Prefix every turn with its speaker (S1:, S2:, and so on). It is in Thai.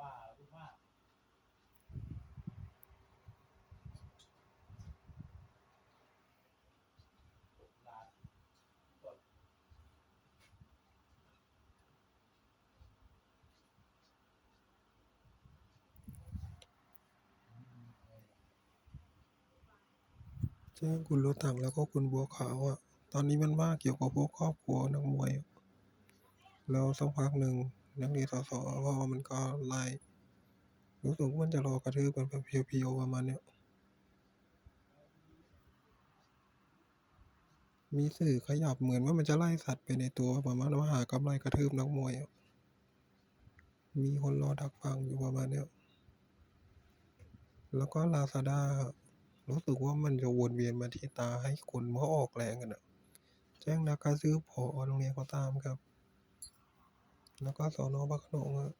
S1: บ้าลูกมากหลา
S2: แจ้งคุณรู้ตังแล้วก็คุณบัวขาวอะ ตอนนี้มันว่าเกี่ยวกับพวกครอบครัวนักมวย แล้วสักพักหนึ่ง เรียนสสพอมันก็ไล่ รู้สึกว่ามันจะรอกระทืบกันแบบเพียวๆประมาณเนี้ย มีสื่อขยับเหมือนว่ามันจะไล่สัตว์ไปในตัวประมาณว่าหากำไรกระทืบนักมวย มีคนรอดักฟังอยู่ประมาณเนี้ย แล้วก็ลาซาด้ารู้สึกว่ามันจะวนเวียนมาที่ตาให้คนเขาออกแรงกันอะแจ้งนักการซื้อผอโรงเรียนเขาตามครับ แล้วก็สอนอพระขนงอะ